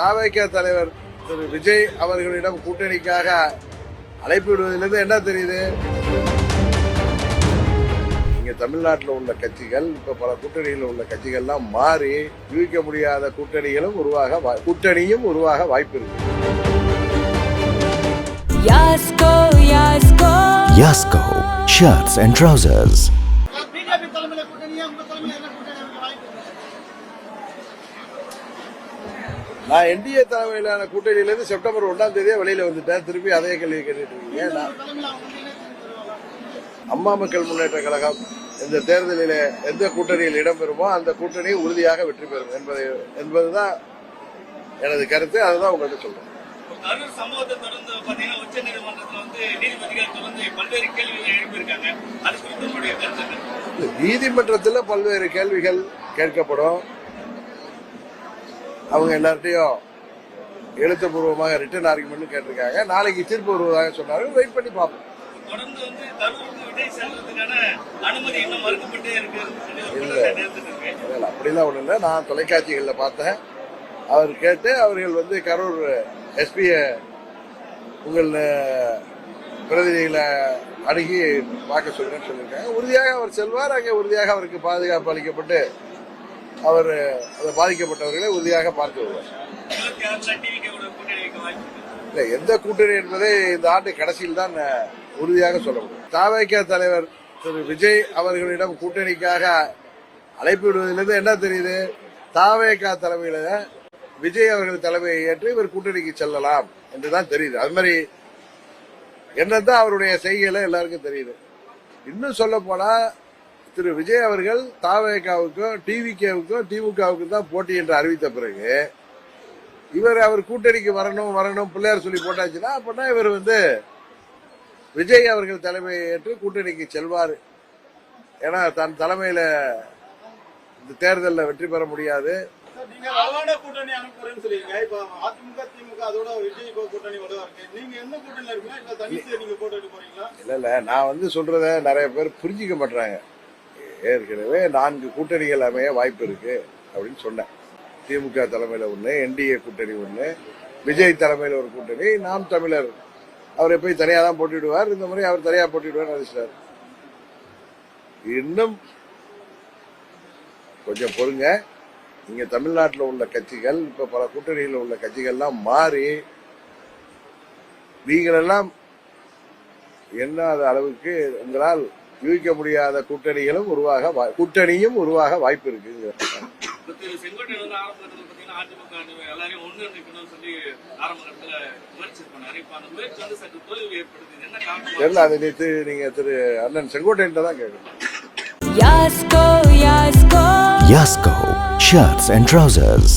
தாவேக தலைவர் திரு விஜய் அவர்களிடம் கூட்டணிக்காக அழைப்பு விடுவதிலிருந்து என்ன தெரியுது இங்க தமிழ்நாட்டில் உள்ள கட்சிகள் இப்ப பல கூட்டணியில் உள்ள கட்சிகள்லாம் மாறி யூகிக்க முடியாத கூட்டணிகளும் உருவாக வா- கூட்டணியும் உருவாக வாய்ப்பு இருக்கு Yasko, Yasko. Yasko Shirts and Trousers. BJP தலைமையில கூட்டணியா உங்க தலைமையில என்ன கூட்டணி அமைக்க வாய்ப்பு இருக்கு? நான் என்டிஏ தலைமையிலான கூட்டணியிலிருந்து செப்டம்பர் ஒன்றாம் தேதியே வெளியில வந்துட்டேன். திருப்பி அதே கேள்வி கேட்டுட்டு இருக்கீங்க. வருவாங்க. அம்மா மக்கள் முன்னேற்ற கழகம் இந்த தேர்தலில் எந்த கூட்டணியில் இடம்பெறுமோ அந்த கூட்டணி உறுதியாக வெற்றி பெறும் என்பதை என்பதுதான் எனது கருத்து. அதுதான் உங்கள்கிட்ட சொல்றேன். கரூர் சம்பவத்தை தொடர்ந்து பாத்தீங்கன்னா உச்ச நீதிமன்றத்துல வந்து நீதிபதிகள் தொடர்ந்து பல்வேறு கேள்விகளை எழுப்பியிருக்காங்க. அது குறித்து உங்களுடைய கருத்து என்ன? நீதிமன்றத்தில் பல்வேறு கேள்விகள் கேட்கப்படும். அவங்க எல்லார்ட்டையும் எழுத்துப்பூர்வமாக ரிட்டர்ன் ஆர்குமெண்ட் கேட்டிருக்காங்க. நாளைக்கு தீர்ப்பு வருவதாக சொன்னார்கள் வெயிட் பண்ணி பார்ப்போம். இல்ல. அப்படிலாம் ஒன்றும் இல்லை. நான் தொலைக்காட்சிகளில் பார்த்தேன். அவர் கேட்டு அவர்கள் வந்து கரூர் எஸ்பியை உங்கள் பிரதிநிதிகளை அணுகி பார்க்க சொல்லுங்கன்னு சொல்லியிருக்காங்க. உறுதியாக அவர் செல்வார். அங்கே உறுதியாக அவருக்கு பாதுகாப்பு அளிக்கப்பட்டு அவர் அதை பாதிக்கப்பட்டவர்களை உறுதியாக பார்த்து வருவார். இல்லை எந்த கூட்டணி என்பதை இந்த ஆண்டு கடைசியில் தான் உறுதியாக சொல்ல முடியும். தாவேக தலைவர் திரு விஜய் அவர்களிடம் கூட்டணிக்காக அழைப்பு விடுவதிலிருந்து என்ன தெரியுது? தாவேகா தலைமையில விஜய் அவர்கள் தலைமையை ஏற்று இவர் கூட்டணிக்கு செல்லலாம் என்றுதான் தெரியுது. அது மாதிரி என்னதான் அவருடைய செய்கையில எல்லாருக்கும் தெரியுது. இன்னும் சொல்ல போனா திரு விஜய் அவர்கள் தாவேகாவுக்கும் டிவிகேவுக்கும் திமுகவுக்கும் தான் போட்டி என்று அறிவித்த பிறகு இவர் அவர் கூட்டணிக்கு வரணும் வரணும் பிள்ளையார் சொல்லி போட்டாச்சுன்னா அப்படின்னா இவர் வந்து விஜய் அவர்கள் தலைமையை ஏற்று கூட்டணிக்கு செல்வார். ஏன்னா தன் தலைமையில இந்த தேர்தலில் வெற்றி பெற முடியாது. இல்ல இல்ல நான் வந்து சொல்றத நிறைய பேர் புரிஞ்சிக்க மாட்டாங்க ஏற்கனவே நான்கு கூட்டணிகள் அமைய வாய்ப்பு இருக்கு அப்படின்னு சொன்னேன். திமுக தலைமையில ஒண்ணு என்டிஏ கூட்டணி ஒண்ணு விஜய் தலைமையில ஒரு கூட்டணி நாம் தமிழர். அவர் எப்படி தனியாக தான் போட்டிடுவார் இந்த முறை அவர் தனியா போட்டிடுவார் அறிவிச்சிட்டார் இன்னும் கொஞ்சம் பொறுங்க. இங்க தமிழ்நாட்டில் உள்ள கட்சிகள் இப்ப பல கூட்டணியில் உள்ள கட்சிகள்லாம் மாறி நீங்களெல்லாம் என்ன அளவுக்கு உங்களால் யூகிக்க முடியாத கூட்டணிகளும் உருவாக கூட்டணியும் உருவாக வாய்ப்பு இருக்கு. தெரியல அதை நேற்று நீங்க திரு அண்ணன் செங்கோட்டையன் தான் கேட்கணும் Yasko, Yasko. Yasko Shirts and Trousers.